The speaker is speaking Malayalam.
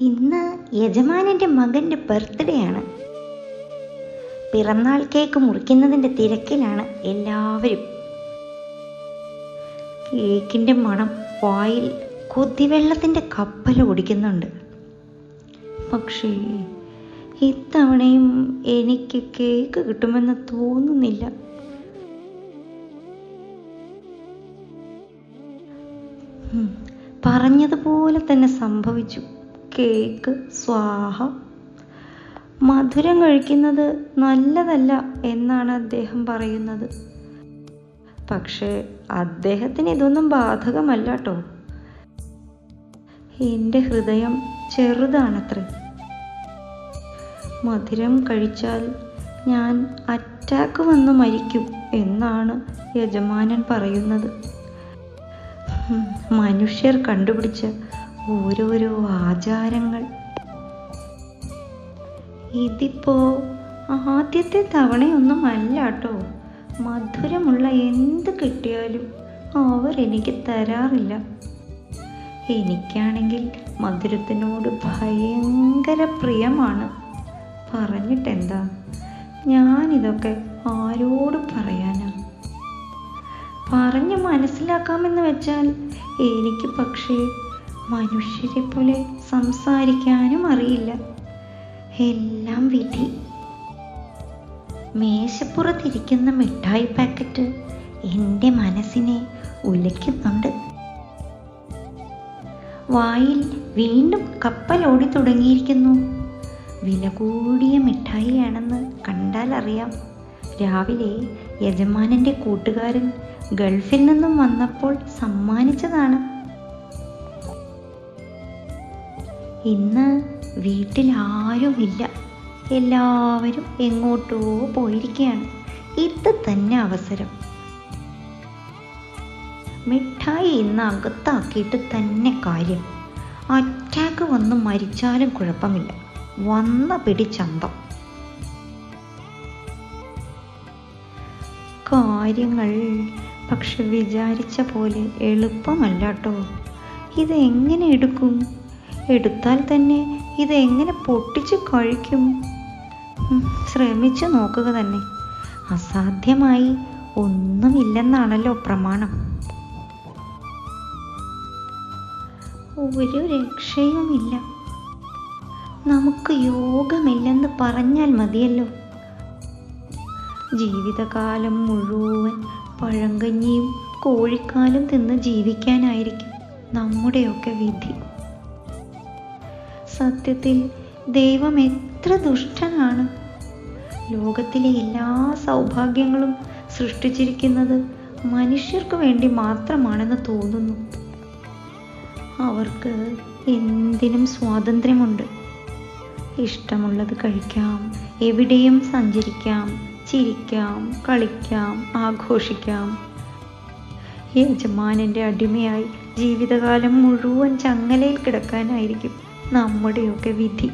ഇന്ന് യജമാനന്റെ മകന്റെ ബർത്ത്ഡേ ആണ്. പിറന്നാൾ കേക്ക് മുറിക്കുന്നതിന്റെ തിരക്കിലാണ് എല്ലാവരും. കേക്കിന്റെ മണം വായിൽ കൊതിവെള്ളത്തിന്റെ കപ്പൽ ഓടിക്കുന്നുണ്ട് പക്ഷേ ഇത്തവണയും എനിക്ക് കേക്ക് കിട്ടുമെന്ന് തോന്നുന്നില്ല. പറഞ്ഞതുപോലെ തന്നെ സംഭവിച്ചു. കേക്ക് സ്വാഹ. മധുരം കഴിക്കുന്നത് നല്ലതല്ല എന്നാണ് അദ്ദേഹം പറയുന്നത്. പക്ഷേ അദ്ദേഹത്തിന് ഇതൊന്നും ബാധകമല്ല കേട്ടോ എന്റെ ഹൃദയം ചെറുതാണത്രേ. മധുരം കഴിച്ചാൽ ഞാൻ അറ്റാക്ക് വന്ന് മരിക്കും എന്നാണ് യജമാനൻ പറയുന്നത്. മനുഷ്യർ കണ്ടുപിടിച്ച ഓരോരോ ആചാരങ്ങൾ. ഇതിപ്പോ ആദ്യത്തെ തവണയൊന്നും അല്ല കേട്ടോ മധുരമുള്ള എന്ത് കിട്ടിയാലും അവർ എനിക്ക് തരാറില്ല. എനിക്കാണെങ്കിൽ മധുരത്തിനോട് ഭയങ്കര പ്രിയമാണ്. പറഞ്ഞിട്ടെന്താ? ഞാനിതൊക്കെ ആരോട് പറയാനാ? പറഞ്ഞ് മനസ്സിലാക്കാമെന്ന് വെച്ചാൽ എനിക്ക് പക്ഷേ മനുഷ്യരെ പോലെ സംസാരിക്കാനും അറിയില്ല. എല്ലാം വിധി. മേശപ്പുറത്തിരിക്കുന്ന മിഠായി പാക്കറ്റ് എന്റെ മനസ്സിനെ ഉലയ്ക്കുന്നുണ്ട്. വായിൽ വീണ്ടും കപ്പൽ ഓടി തുടങ്ങിയിരിക്കുന്നു. വില കൂടിയ മിഠായിയാണെന്ന് കണ്ടാൽ അറിയാം. രാവിലെ യജമാനന്റെ കൂട്ടുകാരൻ ഗൾഫിൽ നിന്നും വന്നപ്പോൾ സമ്മാനിച്ചതാണ്. ഇന്ന് വീട്ടിൽ ആരുമില്ല എല്ലാവരും എങ്ങോട്ടോ പോയിരിക്കുകയാണ് ഇത് തന്നെ അവസരം. മിഠായി ഇന്ന് അകത്താക്കിയിട്ട് തന്നെ കാര്യം. അറ്റാക്ക് വന്ന് മരിച്ചാലും കുഴപ്പമില്ല. വന്ന പിടി ചന്തം. കാര്യങ്ങൾ പക്ഷെ വിചാരിച്ച പോലെ എളുപ്പമല്ലാട്ടോ. ഇതെങ്ങനെ എടുക്കും? എടുത്താൽ തന്നെ ഇതെങ്ങനെ പൊട്ടിച്ച് കഴിക്കും? ശ്രമിച്ചു നോക്കുക തന്നെ. അസാധ്യമായി ഒന്നുമില്ലെന്നാണല്ലോ പ്രമാണം. ഒരു രക്ഷയുമില്ല. നമുക്ക് യോഗമില്ലെന്ന് പറഞ്ഞാൽ മതിയല്ലോ. ജീവിതകാലം മുഴുവൻ പഴങ്കഞ്ഞിയും കോഴിക്കാലും തിന്ന് ജീവിക്കാനായിരിക്കും നമ്മുടെയൊക്കെ വിധി. സത്യത്തിൽ ദൈവം എത്ര ദുഷ്ടനാണ്. ലോകത്തിലെ എല്ലാ സൗഭാഗ്യങ്ങളും സൃഷ്ടിച്ചിരിക്കുന്നത് മനുഷ്യർക്ക് വേണ്ടി മാത്രമാണെന്ന് തോന്നുന്നു. അവർക്ക് എന്തിനും സ്വാതന്ത്ര്യമുണ്ട്. ഇഷ്ടമുള്ളത് കഴിക്കാം എവിടെയും സഞ്ചരിക്കാം ചിരിക്കാം കളിക്കാം ആഘോഷിക്കാം. യജമാനന്റെ അടിമയായി ജീവിതകാലം മുഴുവൻ ചങ്ങലയിൽ കിടക്കാനായിരിക്കും. നമ്മുടെയൊക്കെ വിധി.